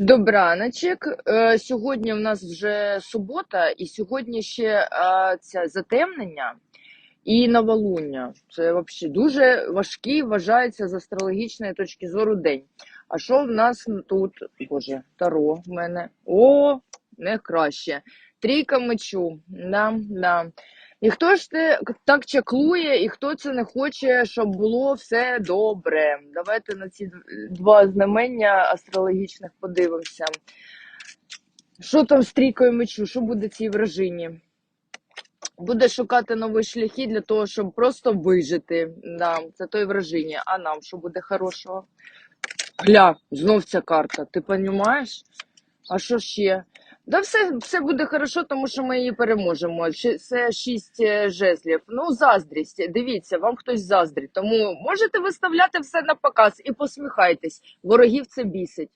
Добраночок. Е, Сьогодні в нас вже субота, і сьогодні ще е, це затемнення і новолуння. Це взагалі дуже важкий, вважається з астрологічної точки зору день. А що в нас тут? Боже, таро в мене. О, не краще. Трійка мечу. Да, да. І хто ж те так чаклує, і хто це не хоче, щоб було все добре? Давайте на ці два знамення астрологічних подивимося. Що там з трійкою мечу? Що буде цій вражині? Буде шукати нові шляхи для того, щоб просто вижити. Да, це той вражині. А нам що буде хорошого? Гля, знов ця карта. Ти розумієш? А що ще? Да все, все буде хорошо, тому що ми її переможемо. Це шість е, жезлів. Ну, заздрість. Дивіться, вам хтось заздрить. Тому можете виставляти все на показ і посміхайтесь. Ворогів це бісить.